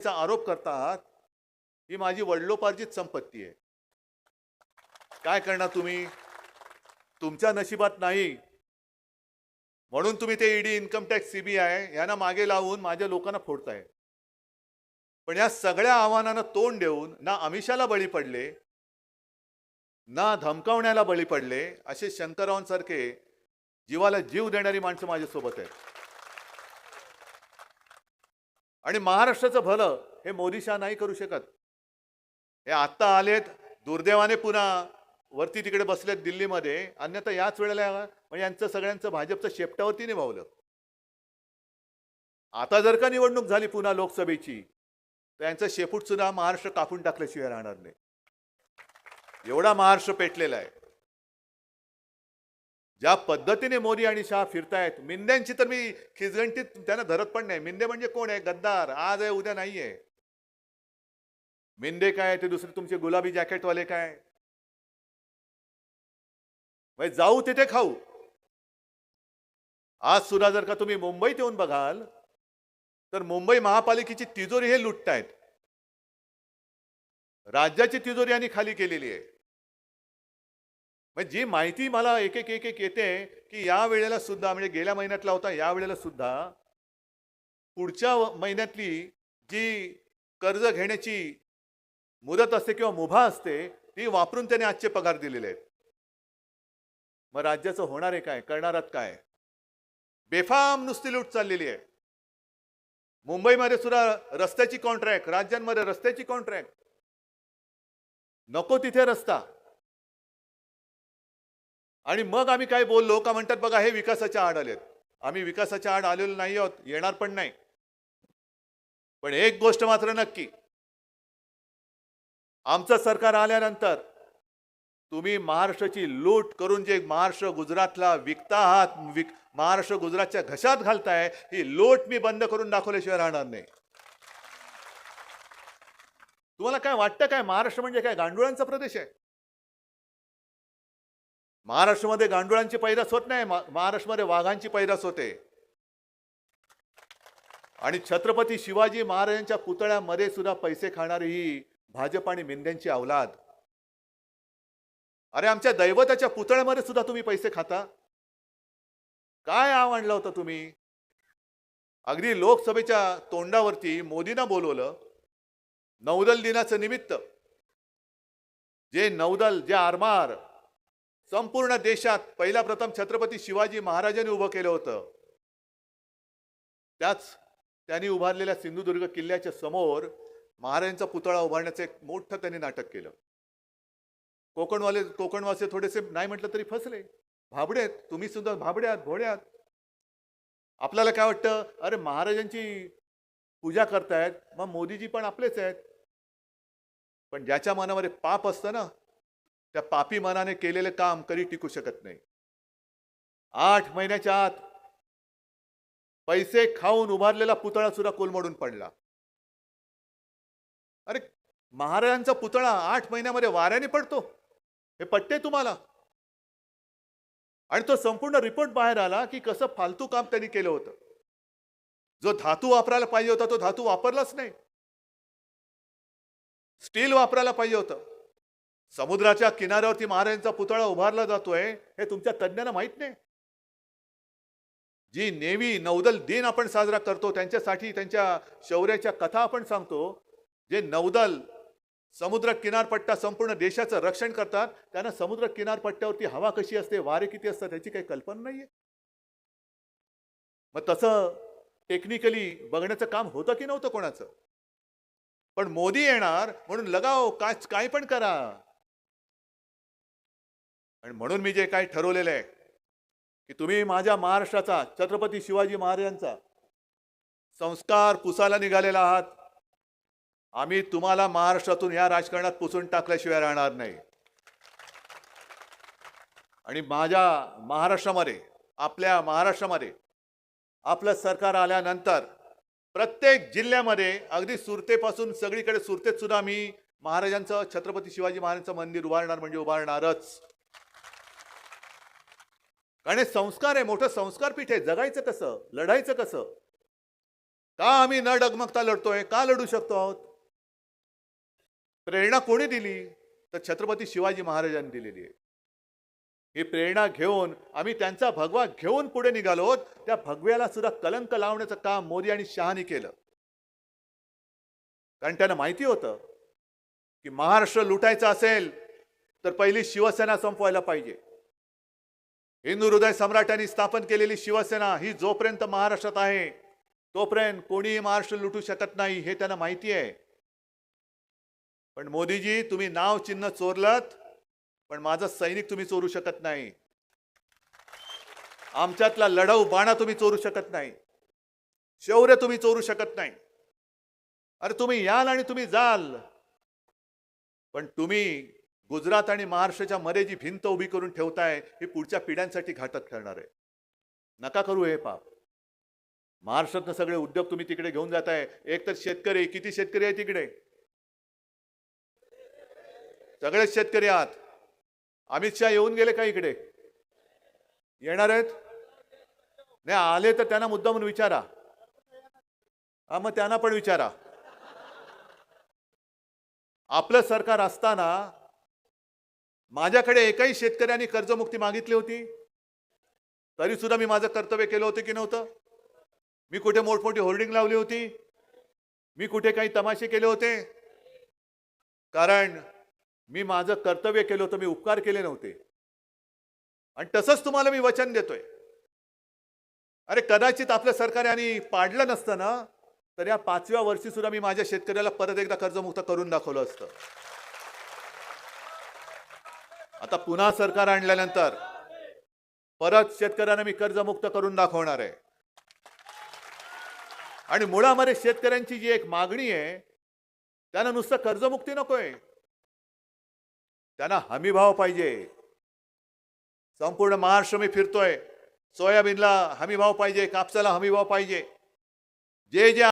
चा आरोप करतात ही माझी वडिलोपार्जित संपत्ती आहे. काय करणार तुम्ही? तुमच्या नशिबात नाही. म्हणून तुम्ही ते ईडी इन्कम टॅक्स सीबीआय यांना मागे लावून माझ्या लोकांना फोडताय. पण या सगळ्या आव्हानांना तोंड देऊन ना अमिषाला बळी पडले ना धमकावण्याला बळी पडले असे शंकररावांसारखे जीवाला जीव देणारी माणसं माझ्यासोबत आहेत. आणि महाराष्ट्राचं भलं हे मोदी शाह नाही करू शकत. हे आत्ता आलेत दुर्दैवाने पुन्हा वरती तिकडे बसलेत दिल्लीमध्ये अन्यथा याच वेळेला म्हणजे यांचं सगळ्यांचं भाजपचं शेपटावरती निभावलं. आता जर का निवडणूक झाली पुन्हा लोकसभेची तर यांचं शेपूट सुद्धा महाराष्ट्र कापून टाकल्याशिवाय राहणार नाही. एवढा महाराष्ट्र पेटलेला आहे. ज्या पद्धतीने मोदी आणि शहा फिरतायत मिंद्यांची तर मी खिजगंटीत त्यांना धरत पण नाही. मिंदे म्हणजे कोण आहे? गद्दार. आज आहे उद्या नाहीये. मिंदे काय ते दुसरे? तुमचे गुलाबी जॅकेटवाले काय म्हणजे जाऊ तिथे खाऊ. आज सुद्धा जर का तुम्ही मुंबईत येऊन बघाल तर मुंबई महापालिकेची तिजोरी हे लुटतायत. राज्याची तिजोरी यांनी खाली केलेली आहे. म्हणजे जी माहिती मला एक एक एक एक येते की या वेळेला सुद्धा म्हणजे गेल्या महिन्यातला होता या वेळेला सुद्धा पुढच्या महिन्यातली जी कर्ज घेण्याची मुदत असते किंवा मुभा असते ती वापरून त्याने आजचे पगार दिलेले आहेत. मग राज्याचं होणार आहे काय? करणारात काय? बेफाम नुसती लूट चाललेली आहे. मुंबईमध्ये सुद्धा रस्त्याची कॉन्ट्रॅक्ट राज्यांमध्ये रस्त्याची कॉन्ट्रॅक्ट नको तिथे रस्ता. आणि मग आम्ही काय बोललो? का म्हणतात बघा हे विकासाच्या आड आलेत. आम्ही विकासाच्या आड आलेलो नाही आहोत येणार पण नाही. पण एक गोष्ट मात्र नक्की. आमचं सरकार आल्यानंतर तुम्ही महाराष्ट्राची लूट करून जे महाराष्ट्र गुजरातला विकता आहात विक महाराष्ट्र गुजरातच्या घशात घालताय ही लूट मी बंद करून दाखवल्याशिवाय राहणार नाही. तुम्हाला काय वाटतं काय? महाराष्ट्र म्हणजे काय? गांडुळांचा प्रदेश आहे. महाराष्ट्रामध्ये गांडुळांची पैदास होत नाही महाराष्ट्रामध्ये वाघांची पैदास होते. आणि छत्रपती शिवाजी महाराजांच्या पुतळ्यामध्ये सुद्धा पैसे खाणारी ही भाजप आणि मिंद्यांची अवलाद अरे आमच्या दैवताच्या पुतळ्यामध्ये सुद्धा तुम्ही पैसे खाता? काय आव आणलं होतं तुम्ही? अगदी लोकसभेच्या तोंडावरती मोदींना बोलवलं नौदल दिनाचं निमित्त. जे नौदल जे आरमार संपूर्ण देशात पहिला प्रथम छत्रपती शिवाजी महाराजांनी उभं केलं होतं. त्याच त्यांनी उभारलेल्या सिंधुदुर्ग किल्ल्याच्या समोर महाराजांचा पुतळा उभारण्याचं एक मोठं त्यांनी नाटक केलं. कोकणवाले कोकणवासी थोडेसे नाही म्हटलं तरी फसले. भाबडे आहेत तुम्ही सुद्धा भाबड्यात भोड्यात आपल्याला काय वाटतं? अरे महाराजांची पूजा करतायत मग मोदीजी पण आपलेच आहेत. पण ज्याच्या मनामध्ये पाप असतं ना त्या पापी मनाने केलेलं काम कधी टिकू शकत नाही. आठ महिन्याच्या आत पैसे खाऊन उभारलेला पुतळा सुद्धा कोलमडून पडला. अरे महाराजांचा पुतळा आठ महिन्यामध्ये वाऱ्याने पडतो. हे पटते तुम्हाला? आणि तो संपूर्ण रिपोर्ट बाहेर आला की कसं फालतू काम त्यांनी केलं होतं. जो धातू वापरायला पाहिजे होता तो धातू वापरलाच नाही. स्टील वापरायला पाहिजे होतं. समुद्राच्या किनाऱ्यावरती महाराजांचा पुतळा उभारला जातोय हे तुमच्या तज्ज्ञांना माहीत नाही? जी नेव्ही नौदल दिन आपण साजरा करतो त्यांच्यासाठी त्यांच्या शौर्याच्या कथा आपण सांगतो जे नौदल समुद्र किनारपट्टा संपूर्ण देशाचं रक्षण करतात त्यांना समुद्र किनारपट्ट्यावरती हवा कशी असते वारे किती असतात याची काही कल्पना नाहीये? मग तसं टेक्निकली बघण्याचं काम होतं की नव्हतं कोणाचं? पण मोदी येणार म्हणून लगाव काय काय पण करा. आणि म्हणून मी जे काही ठरवलेलं आहे की तुम्ही माझ्या महाराष्ट्राचा छत्रपती शिवाजी महाराजांचा संस्कार पुसायला निघालेला आहात आम्ही तुम्हाला महाराष्ट्रातून या राजकारणात पुसून टाकल्याशिवाय राहणार नाही. आणि माझ्या महाराष्ट्रामध्ये आपल्या महाराष्ट्रामध्ये आपलं सरकार आल्यानंतर प्रत्येक जिल्ह्यामध्ये अगदी सुरतेपासून सगळीकडे सुरतेत सुद्धा मी महाराजांचं छत्रपती शिवाजी महाराजांचं मंदिर उभारणार म्हणजे उभारणारच. कारण हे संस्कार आहे मोठं संस्कार पीठ आहे. जगायचं कसं? लढायचं कसं? का आम्ही न डगमगता लढतोय? का लढू शकतो आहोत? प्रेरणा कोणी दिली? तर छत्रपती शिवाजी महाराजांनी दिलेली आहे. ही प्रेरणा घेऊन आम्ही त्यांचा भगवा घेऊन पुढे निघालो त्या भगव्याला सुद्धा कलंक लावण्याचं काम मोदी आणि शहानी केलं. कारण त्यांना माहिती होतं की महाराष्ट्र लुटायचं असेल तर पहिली शिवसेना संपवायला पाहिजे. हिंदू हृदय सम्राटांनी स्थापन केलेली शिवसेना ही जोपर्यंत महाराष्ट्रात आहे तोपर्यंत कोणीही महाराष्ट्र लुटू शकत नाही हे त्यांना माहिती आहे. पण मोदीजी तुम्ही नाव चिन्ह चोरलत पण माझं सैनिक तुम्ही चोरू शकत नाही. आमच्यातला लढाऊ बाणा तुम्ही चोरू शकत नाही. शौर्य तुम्ही चोरू शकत नाही. अरे तुम्ही याल आणि तुम्ही जाल. पण तुम्ही गुजरात आणि महाराष्ट्राच्या मध्ये जी भिंत उभी करून ठेवताय हे पुढच्या पिढ्यांसाठी घातक ठरणार आहे. नका करू हे पाप. महाराष्ट्रातनं सगळे उद्योग तुम्ही तिकडे घेऊन जाताय. एक तर शेतकरी किती शेतकरी आहे तिकडे? सगळेच शेतकरी आहात. अमित शहा येऊन गेले का इकडे? येणार आहेत? नाही आले तर त्यांना मुद्दा म्हणून विचारा. हा मग त्यांना पण विचारा. आपलं सरकार असताना माझ्याकडे एकाही शेतकऱ्यांनी कर्जमुक्ती मागितली होती. तरी सुद्धा मी माझं कर्तव्य केलं होतं की नव्हतं? मी कुठे मोठमोठी होर्डिंग लावली होती? मी कुठे काही तमाशे केले होते? कारण मी माझं कर्तव्य केलं होतं मी उपकार केले नव्हते. आणि तसंच तुम्हाला मी वचन देतोय. अरे कदाचित आपल्या सरकार पाडलं नसतं ना तर या पाचव्या वर्षी सुद्धा मी माझ्या शेतकऱ्याला परत एकदा कर्जमुक्त करून दाखवलं असतं. आता पुन्हा सरकार आणल्यानंतर परत शेतकऱ्यांना मी कर्जमुक्त करून दाखवणार आहे. आणि मुळामध्ये शेतकऱ्यांची जी एक मागणी आहे त्यांना नुसतं कर्जमुक्ती नकोय. त्यांना हमीभाव पाहिजे. संपूर्ण महाराष्ट्र मी फिरतोय. सोयाबीनला हमीभाव पाहिजे कापसाला हमीभाव पाहिजे. जे जे